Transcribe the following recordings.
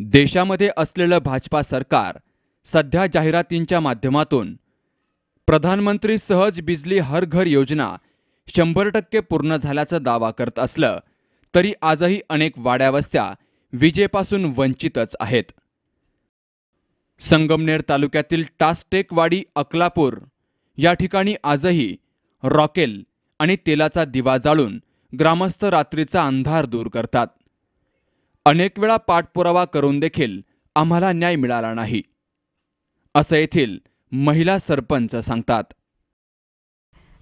देशामध्ये असलेलं भाजपा सरकार सध्या जाहिरातींच्या माध्यमातून प्रधानमंत्री सहज बिजली हर घर योजना शंभर टक्के पूर्ण झाल्याचा दावा करत असलं तरी आजही अनेक वाड्यावस्त्या विजेपासून वंचितच आहेत. संगमनेर तालुक्यातील टास्टेकवाडी अकलापूर या ठिकाणी आजही रॉकेल आणि तेलाचा दिवा जाळून ग्रामस्थ रात्रीचा अंधार दूर करतात. अनेक वेळा पाठपुरावा करून देखील आम्हाला न्याय मिळाला नाही. असं येथील महिला सरपंच सांगतात.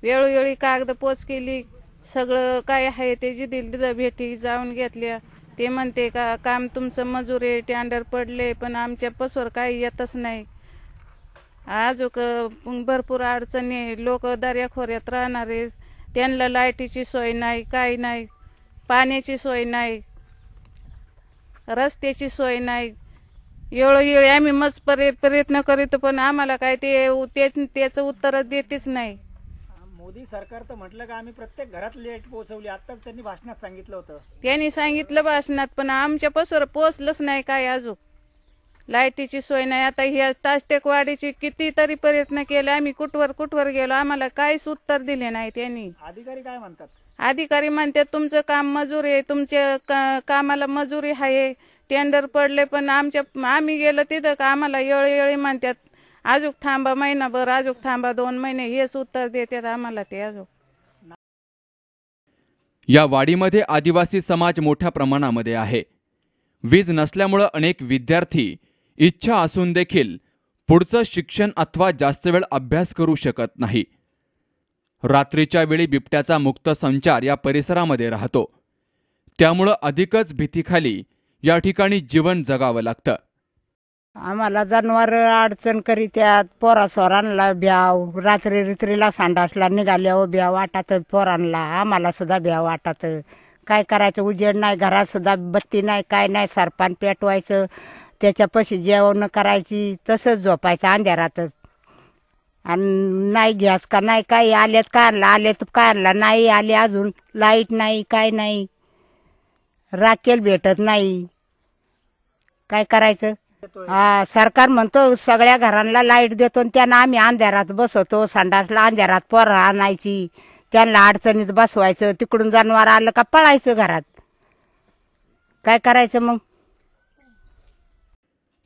वेळोवेळी कागद पोच केली सगळं काय आहे ते जी दिली भेटी जाऊन घेतल्या. ते म्हणते का काम तुमचं मजूर आहे टँडर पडले पण आमच्या पसवर काही येतच नाही. आजूक भरपूर अडचणी लोक दर्याखोऱ्यात राहणारे त्यांना लाईटीची सोय नाही काही नाही पाण्याची सोय नाही रस्त्याची सोय नाही. वेळोवेळी आम्ही मज प्रय- प्रयत्न करीत पण आम्हाला काय ते त्याचं उत्तर देतेच नाही. मोदी सरकार तर म्हटलं का आम्ही प्रत्येक घरात लेट पोहोचवली. आताच त्यांनी भाषणात सांगितलं होतं. त्यांनी सांगितलं भाषणात पण आमच्या पसवर पोचलंच नाही काय अजून. लाईटीची सोय नाही. आता ह्या टास्टेकवाडीची कितीतरी प्रयत्न केले. आम्ही कुठवर कुठवर गेलो? आम्हाला काहीच उत्तर दिले नाही त्यांनी. अधिकारी काय म्हणतात? अधिकारी म्हणतात तुमचं काम मजूर आहे तुमच्या का- कामाला मजुरी आहे टेंडर पडले पण आमच्या आम्ही गेलो तिथं का आम्हाला येळी म्हणतात अजूक थांबा महिनाभर अजूक थांबा दोन महिने हेच उत्तर देतात आम्हाला ते अजून या वाडीमध्ये आदिवासी समाज मोठ्या प्रमाणामध्ये आहे. वीज नसल्यामुळं अनेक विद्यार्थी इच्छा असून देखील पुढचं शिक्षण अथवा जास्त वेळ अभ्यास करू शकत नाही. रात्रीच्या वेळी बिबट्याचा मुक्त संचार या परिसरामध्ये राहतो. त्यामुळं अधिकच भीतीखाली या ठिकाणी जीवन जगावं लागतं. आम्हाला जनावर अडचण करीत्यात पोरा सोरांना ब्याव. रात्री रित्रीला संडासला निघाल्यावर हो ब्याव वाटत पोरांना आम्हाला सुद्धा ब्याव वाटत काय करायचं? उजेड नाही घरात सुद्धा बत्ती नाही काय नाही सरपान पेटवायचं. त्याच्यापाशी जेवण करायची तसंच झोपायचं अंधारातच. आणि नाही गॅस का नाही काही आल्यात कारला आणला आल्यात कारला नाही आले अजून लाइट नाही काय नाही. राखेल भेटत नाही. काय करायचं? हा सरकार म्हणतो सगळ्या घरांना लाइट देतो आणि त्यांना आम्ही अंधारात बसवतो संडासला अंधारात पोरं आणायची. त्यांना अडचणीत बसवायचं तिकडून जनावर आलं का पळायचं घरात. काय करायचं मग?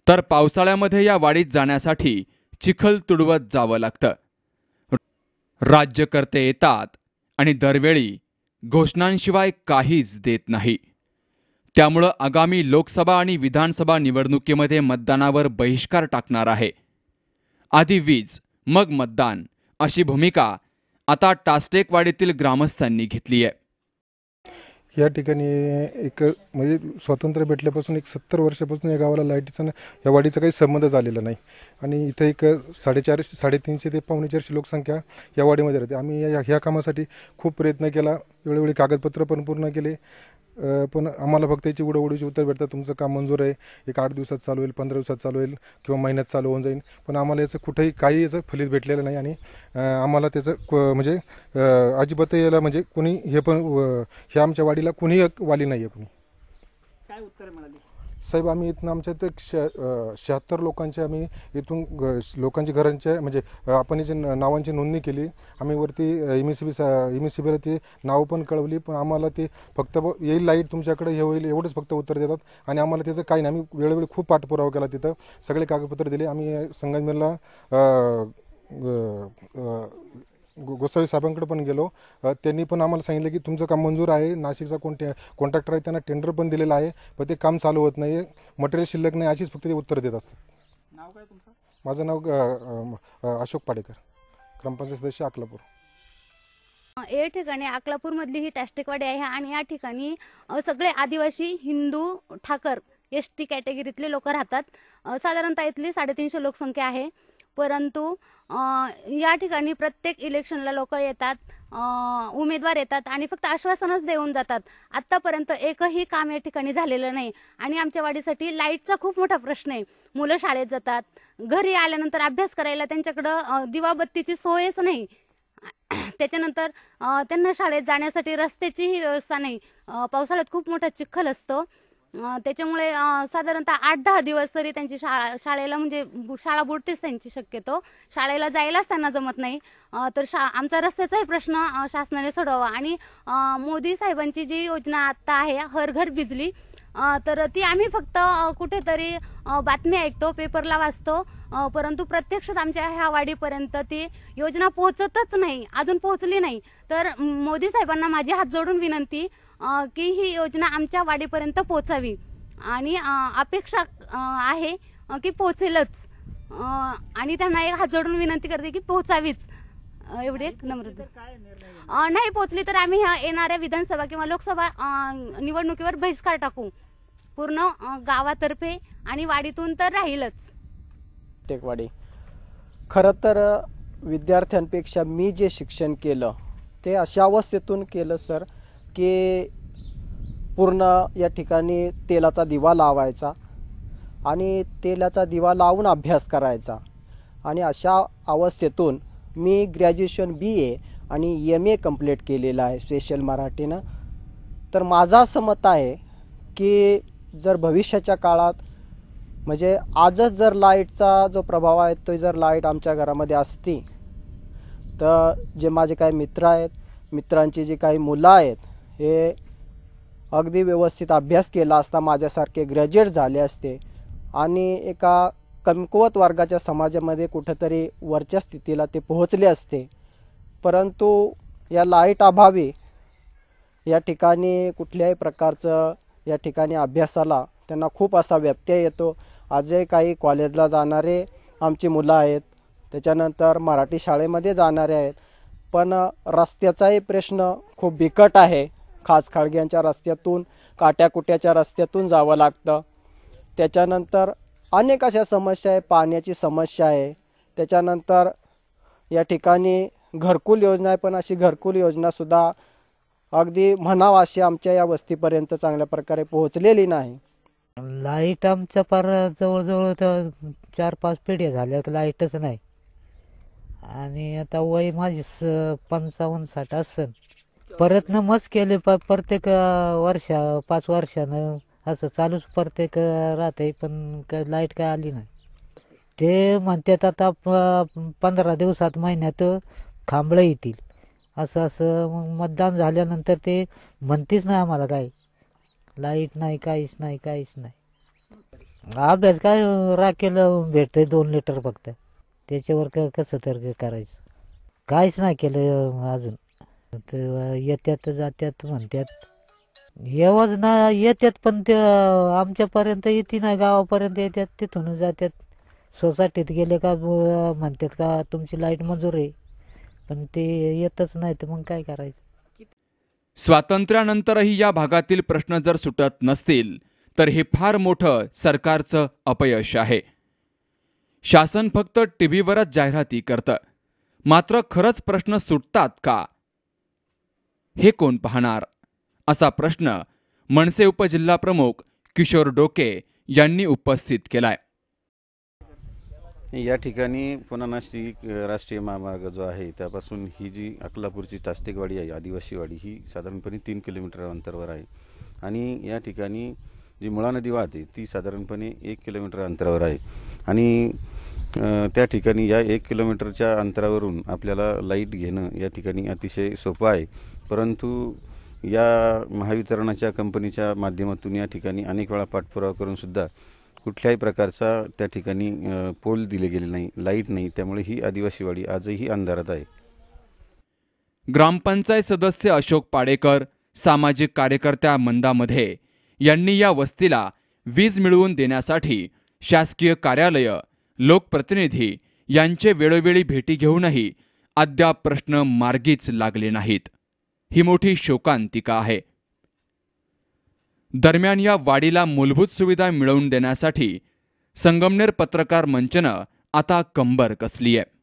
तर पावसाळ्यामध्ये या वाडीत जाण्यासाठी चिखल तुडवत जावं लागतं. राज्यकर्ते येतात आणि दरवेळी घोषणांशिवाय काहीच देत नाही. त्यामुळं आगामी लोकसभा आणि विधानसभा निवडणुकीमध्ये मतदानावर बहिष्कार टाकणार आहे. आधी वीज मग मतदान अशी भूमिका आता टास्टेकवाडीतील ग्रामस्थांनी घेतली आहे या ठिकाणी एक म्हणजे स्वातंत्र्य भेटल्यापासून एक सत्तर वर्षापासून या गावाला लाईटीचा या वाडीचा काही संबंध झालेला नाही. आणि इथं एक साडेचारशे साडेतीनशे ते पावणे चारशे लोकसंख्या या वाडीमध्ये राहते. आम्ही या ह्या कामासाठी खूप प्रयत्न केला. वेळोवेळी कागदपत्र पण पूर्ण केले. पण आम्हाला फक्त याची उडवडीची उत्तर भेटतात. तुमचं काम मंजूर आहे. एक आठ दिवसात चालू होईल पंधरा दिवसात चालू होईल किंवा महिन्यात चालू होऊन जाईल. पण आम्हाला याचं कुठेही काही याचं फलित भेटलेलं नाही आणि आम्हाला त्याचं क- म्हणजे अजिबात याला म्हणजे कोणी हे पण हे आमच्या वाडीला कुणीही वाली नाही आहे कुणी. काय उत्तर मिळाली साहेब आम्ही इथून आमच्या इथं श शहात्तर लोकांचे आम्ही इथून ग- लोकांची घरांच्या म्हणजे आपण जे न- नावांची नोंदणी केली. आम्ही वरती M S C B M S C बीला ती नावं पण कळवली पण आम्हाला ते फक्त ब- येईल लाइट तुमच्याकडे हे होईल एवढंच फक्त उत्तर देतात. आणि आम्हाला त्याचं काही नाही आम्ही वेळोवेळी खूप पाठपुरावा केला तिथं. सगळे कागदपत्र दिले. आम्ही संगमनेरला ग- गोसावी साहेबांकडे पण गेलो. त्यांनी पण आम्हाला सांगितलं की तुमचं काम मंजूर आहे. नाशिकचा कोणते कॉन्ट्रॅक्टर आहे त्यांना टेंडर पण दिलेलं आहे पण ते काम चालू होत नाही मटेरियल शिल्लक नाही अशीच फक्त ते उत्तर देत असतात. नाव काय तुमचं? माझं नाव अशोक पाडेकर. ग्रामपंचायत सदस्य अकलापूर. या ठिकाणी अकलापूरमधली ही टॅस्टिकवाडी आहे आणि या ठिकाणी सगळे आदिवासी हिंदू ठाकर एस टी कॅटेगरीतले लोक राहतात. साधारणतः इथली साडेतीनशे लोकसंख्या आहे. परंतु या ठिकाणी प्रत्येक इलेक्शनला लोक येतात उमेदवार येतात आणि फक्त आश्वासनच देऊन जातात. आत्तापर्यंत एकही काम या ठिकाणी झालेलं नाही. आणि आमच्या वाडीसाठी लाईटचा खूप मोठा प्रश्न आहे. मुलं शाळेत जातात घरी आल्यानंतर अभ्यास करायला त्यांच्याकडं दिवाबत्तीची सोयच नाही. त्याच्यानंतर त्यांना शाळेत जाण्यासाठी रस्त्याचीही व्यवस्था नाही. पावसाळ्यात खूप मोठा चिखल असतो. त्याच्यामुळे साधारणतः आठ दहा दिवस तरी त्यांची शाळा शाळेला म्हणजे बु- शाळा बुडतेच त्यांची शक्यतो. शाळेला जायलाच त्यांना जमत नाही. तर शा आमचा रस्त्याचाही प्रश्न शासनाने सोडवा आणि मोदी साहेबांची जी योजना आत्ता आहे हर घर बिजली तर ती आम्ही फक्त कुठेतरी बातमी ऐकतो पेपरला वाचतो. परंतु प्रत्यक्षात आमच्या ह्या वाडीपर्यंत ती योजना पोहोचतच नाही अजून पोहोचली नाही. तर मोदी साहेबांना माझी हात जोडून विनंती की ही योजना आमच्या वाडीपर्यंत पोहोचावी आणि अपेक्षा आहे की पोहोचेलच अं, आणि त्यांना एक हात जोडून विनंती करते की पोहोचावीच अं, एवढे एक नम्र नाही पोहोचली तर आम्ही ह्या येणाऱ्या विधानसभा किंवा लोकसभा निवडणुकीवर बहिष्कार टाकू. पूर्ण गावातर्फे आणि वाडीतून तर राहीलच. टेकवाडी. खरं तर विद्यार्थ्यांपेक्षा मी जे शिक्षण केलं ते अशा अवस्थेतून केलं सर. की पूर्ण या ठिकाणी तेलाचा दिवा लावायचा आणि तेलाचा दिवा लावून अभ्यास करायचा. आणि अशा अवस्थेतून मी ग्रॅज्युएशन बी ए आणि एम ए कंप्लीट केलेलं आहे स्पेशल मराठीनं. तर माझं असं मत आहे की जर भविष्याच्या काळात म्हणजे आजच जर लाईटचा जो प्रभाव आहे तो जर लाइट आमच्या घरामध्ये असती तर जे माझे काही मित्र आहेत मित्रांची जी काही मुलं आहेत हे अगदी व्यवस्थित अभ्यास केला असता माझ्यासारखे ग्रॅज्युएट झाले असते. आणि एका कमकुवत वर्गाच्या समाजामध्ये कुठंतरी वरच्या स्थितीला ते पोहोचले असते. परंतु या लाइट अभावी या ठिकाणी कुठल्याही प्रकारचं या ठिकाणी अभ्यासाला त्यांना खूप असा व्यत्यय येतो. आजही काही कॉलेजला जाणारे आमची मुलं आहेत. त्याच्यानंतर मराठी शाळेमध्ये जाणारे आहेत. पण रस्त्याचाही प्रश्न खूप बिकट आहे. खास खाळग्यांच्या रस्त्यातून काट्याकुट्याच्या रस्त्यातून जावं लागतं. त्याच्यानंतर अनेक अशा समस्या आहे पाण्याची समस्या आहे. त्याच्यानंतर या ठिकाणी घरकुल योजना आहे पण अशी घरकुल योजनासुद्धा अगदी म्हणावं अशी आमच्या या वस्तीपर्यंत चांगल्या प्रकारे पोहोचलेली नाही. लाइट आमच्या पर जवळजवळ तर चार पाच पिढ्या झाल्या तर लाईटच नाही. आणि आता वय माझी स पंचावन्न साठ असेल प्रयत्न मस्त केले प प्रत्येक वर्षा पाच वर्षानं असं चालूच प्रत्येक राहते पण काय लाइट काय आली नाही. ते म्हणतात आता प- पंधरा दिवसात महिन्यात खांबळं येतील. असं असं मग मतदान झाल्यानंतर ते म्हणतेच नाही आम्हाला काय लाइट नाही काहीच नाही काहीच नाही. अभ्यास काय राखेल भेटतंय दोन लिटर फक्त. त्याच्यावर क कसं तर करायचं. काहीच नाही केलं अजून. तर येत्यात जात्यात म्हणतात ना येतात पण ते आमच्यापर्यंत येते नाही गावापर्यंत येतात तिथून जातात सोसायटीत गेले का म्हणतात का तुमची लाइट मंजूर आहे. पण ते येतच नाही तर मग काय करायचं? स्वातंत्र्यानंतरही या भागातील प्रश्न जर सुटत नसतील तर हे फार मोठं सरकारचं अपयश आहे. शासन फक्त टीव्हीवरच जाहिराती करतं. मात्र खरंच प्रश्न सुटतात का? हे कोण पाहणार? असा प्रश्न मनसे उपजिल्हाप्रमुख किशोर डोके यांनी उपस्थित केलाय. या ठिकाणी पुन्हा नाशिक राष्ट्रीय महामार्ग जो आहे त्यापासून ही जी अकलापूरची तास्तिकवाडी आहे आदिवासीवाडी ही साधारणपणे तीन किलोमीटर अंतरावर आहे. आणि या ठिकाणी जी मुळा नदी वाहते ती साधारणपणे एक किलोमीटर अंतरावर आहे. आणि त्या ठिकाणी या एक किलोमीटरच्या अंतरावरून आपल्याला लाइट घेणं या ठिकाणी अतिशय सोपं आहे. परंतु या महावितरणाच्या कंपनीच्या माध्यमातून या ठिकाणी अनेक वेळा पाठपुरावा करूनसुद्धा कुठल्याही प्रकारचा त्या ठिकाणी पोल दिले गेले नाही लाइट नाही. त्यामुळे ही आदिवासीवाडी आजही अंधारात आहे. ग्रामपंचायत सदस्य अशोक पाडेकर सामाजिक कार्यकर्त्या मंदामध्ये यांनी या वस्तीला वीज मिळवून देण्यासाठी शासकीय कार्यालय लोकप्रतिनिधी यांचे वेळोवेळी भेटी घेऊनही अद्याप प्रश्न मार्गीच लागले नाहीत. ही मोठी शोकांतिका आहे. दरम्यान या वाडीला मूलभूत सुविधा मिळवून देण्यासाठी संगमनेर पत्रकार मंचनं आता कंबर कसली आहे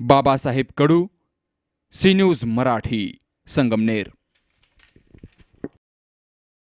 बाबासाहेब कडू सी न्यूज मराठी संगमनेर.